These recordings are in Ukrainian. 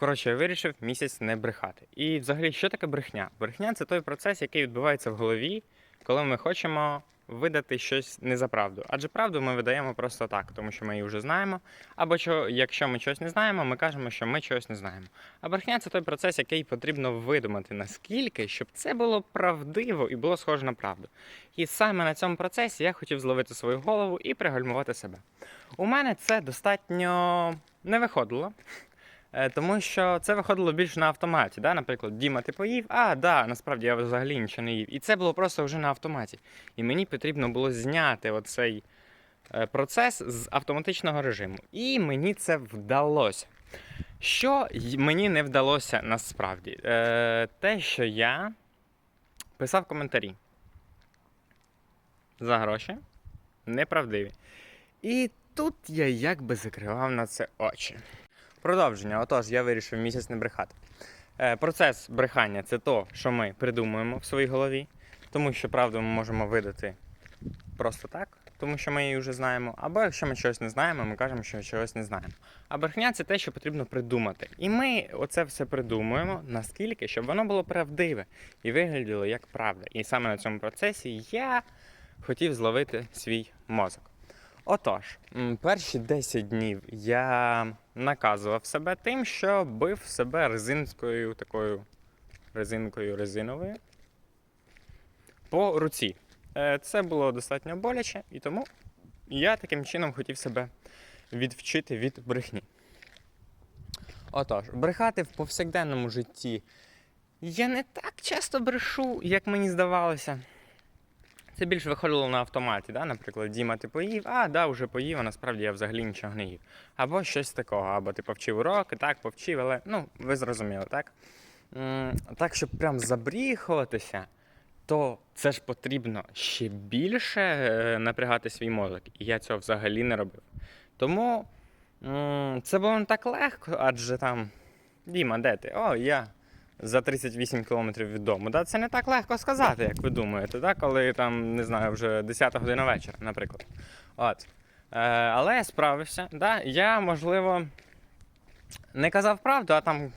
Коротше, я вирішив місяць не брехати. І взагалі, що таке брехня? Брехня це той процес, який відбувається в голові, коли ми хочемо видати щось не за правду. Адже правду ми видаємо просто так, тому що ми її вже знаємо. Або що, якщо ми чогось не знаємо, ми кажемо, що ми чогось не знаємо. А брехня це той процес, який потрібно видумати наскільки, щоб це було правдиво і було схоже на правду. І саме на цьому процесі я хотів зловити свою голову і пригальмувати себе. У мене це достатньо не виходило. Е, Тому що це виходило більш на автоматі. Да? Наприклад, Діма, ти поїв? А, да, насправді я взагалі нічого не їв. І це було просто вже на автоматі. І мені потрібно було зняти оцей е, процес з автоматичного режиму. І мені це вдалося. Що мені не вдалося насправді? Е, те, що я писав коментарі за гроші, неправдиві. І тут я якби закривав на це очі. Продовження. Отож, я вирішив місяць не брехати. Е, процес брехання це то, що ми придумуємо в своїй голові, тому що правду ми можемо видати просто так, тому що ми її вже знаємо. Або якщо ми щось не знаємо, ми кажемо, що чогось не знаємо. А брехня це те, що потрібно придумати. І ми оце все придумуємо наскільки, щоб воно було правдиве і виглядало як правда. І саме на цьому процесі я хотів зловити свій мозок. Отож, перші 10 днів я наказував себе тим, що бив себе резинкою такою резинкою резиновою по руці. Е, Це було достатньо боляче, і тому я таким чином хотів себе відвчити від брехні. Отож, брехати в повсякденному житті я не так часто брешу, як мені здавалося. Це більш виходило на автоматі, да? наприклад, Діма, ти поїв, а да, вже поїв, а насправді я взагалі нічого не їв. Або щось такого, або ти повчив уроки, так, повчив, але ну, ви зрозуміли, так? Так, щоб прям забріхуватися, то це ж потрібно ще більше е, напрягати свій мозок. І я цього взагалі не робив. Тому це було не так легко, адже там Діма, де ти? О, я за 38 кілометрів від дому. Да? Це не так легко сказати, як ви думаєте, да? коли там, не знаю, вже 10 година вечора, наприклад. От. Е, але я справився. Да? Я, можливо, не казав правду, а там.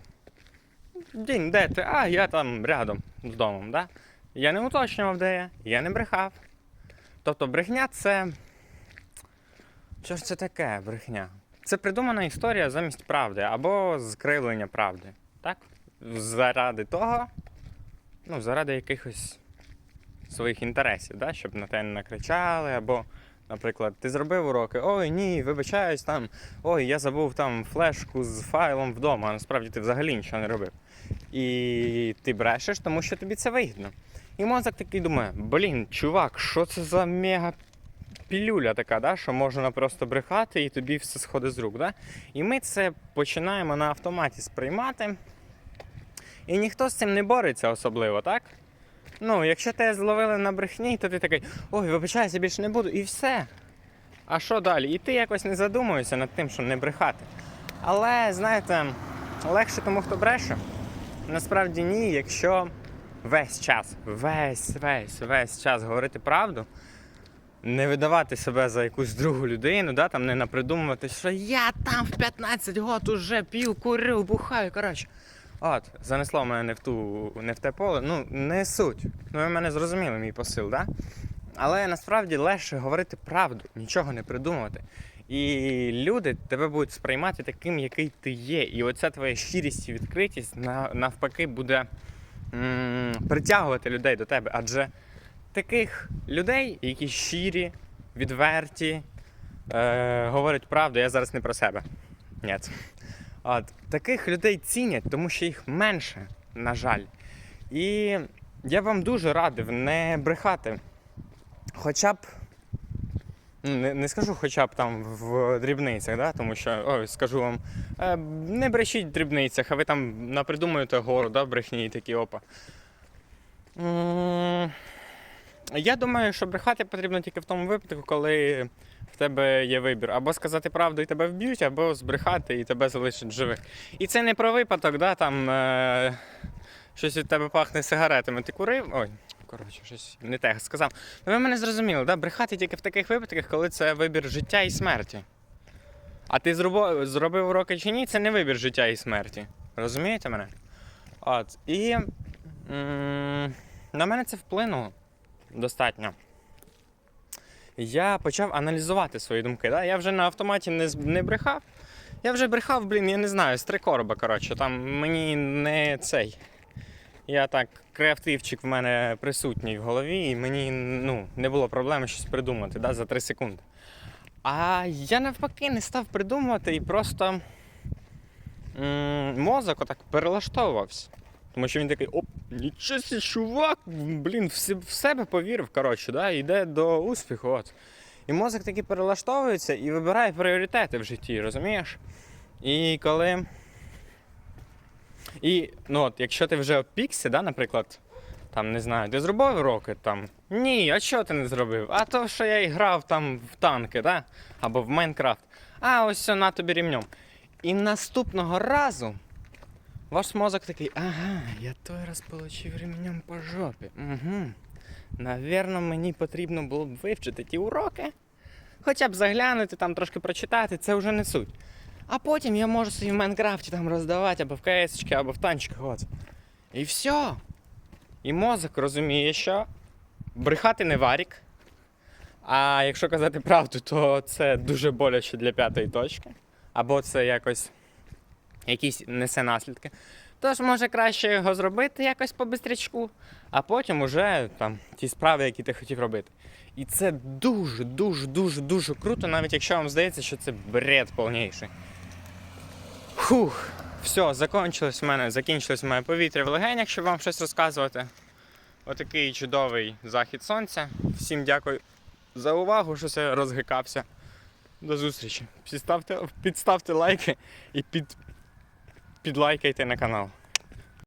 Дінь, де ти? А, я там рядом з домом. Да? Я не уточнював, де я, я не брехав. Тобто брехня це. Що ж це таке брехня? Це придумана історія замість правди або скривлення правди. Так? Заради того, ну, заради якихось своїх інтересів, да? щоб на тебе не накричали, або, наприклад, ти зробив уроки, ой, ні, вибачаюсь там, ой, я забув там флешку з файлом вдома, а насправді ти взагалі нічого не робив. І ти брешеш, тому що тобі це вигідно. І мозок такий думає: блін, чувак, що це за мега пілюля така, да, що можна просто брехати і тобі все сходить з рук. Да? І ми це починаємо на автоматі сприймати. І ніхто з цим не бореться особливо, так? Ну, якщо тебе зловили на брехні, то ти такий, ой, вибачайся, більше не буду, і все. А що далі? І ти якось не задумуєшся над тим, що не брехати. Але, знаєте, легше тому, хто бреше. Насправді ні, якщо весь час, весь, весь, весь час говорити правду, не видавати себе за якусь другу людину, да, там не напридумувати, що я там в 15 років уже п'ю, курю, бухаю, коротше. От, занесло мене не в ту, не в те поле. Ну, не суть. Ну, ви мене зрозуміли, мій посил, да? Але насправді легше говорити правду, нічого не придумувати. І люди тебе будуть сприймати таким, який ти є. І оця твоя щирість і відкритість навпаки буде м- притягувати людей до тебе. Адже таких людей, які щирі, відверті, е- говорять правду, я зараз не про себе. Ні. От, таких людей цінять, тому що їх менше, на жаль. І я вам дуже радив не брехати. Хоча б. ну, Не, не скажу хоча б там в дрібницях, да? тому що ой, скажу вам, е, не брешіть в дрібницях, а ви там напридумуєте гору, да, брехні і такі опа. Я думаю, що брехати потрібно тільки в тому випадку, коли в тебе є вибір. Або сказати правду і тебе вб'ють, або збрехати і тебе залишать живих. І це не про випадок, да, там е, щось від тебе пахне сигаретами. Ти курив? Ой, коротше, щось не те сказав. Ну ви мене зрозуміли, да? брехати тільки в таких випадках, коли це вибір життя і смерті. А ти зробив, зробив уроки чи ні, це не вибір життя і смерті. Розумієте мене? От. І м- на мене це вплинуло достатньо. Я почав аналізувати свої думки. Да? Я вже на автоматі не, не брехав. Я вже брехав, блін, я не знаю, з три короба, коротше. Там мені не цей. Я так, креативчик в мене присутній в голові, і мені ну, не було проблеми щось придумати да, за 3 секунди. А я навпаки не став придумувати і просто м- мозок отак перелаштовувався. Тому що він такий, оп, нічого сі, чувак, блін, в, себе повірив, коротше, да, йде до успіху. От. І мозок таки перелаштовується і вибирає пріоритети в житті, розумієш? І коли. І ну от, якщо ти вже опікся, да, наприклад, там не знаю, ти зробив уроки там. Ні, а що ти не зробив? А то, що я і грав там в танки, да? або в Майнкрафт. А ось на тобі рівнем. І наступного разу ваш мозок такий, ага, я той раз получив ремнем по жопі. Угу. Навірно, мені потрібно було б вивчити ті уроки. Хоча б заглянути, там трошки прочитати, це вже не суть. А потім я можу собі в Майнкрафті там роздавати або в КС, або в танчиках. От. І все. І мозок розуміє, що брехати не варік. А якщо казати правду, то це дуже боляче для п'ятої точки. Або це якось якісь несе наслідки. Тож, може, краще його зробити якось по бистрячку, а потім уже там ті справи, які ти хотів робити. І це дуже, дуже, дуже, дуже круто, навіть якщо вам здається, що це бред повніший. Фух, все, закончилось в мене, закінчилось моє повітря в легенях, щоб вам щось розказувати. Отакий чудовий захід сонця. Всім дякую за увагу, що це розгикався. До зустрічі. Підставте, підставте лайки і під, підлайкайте на канал.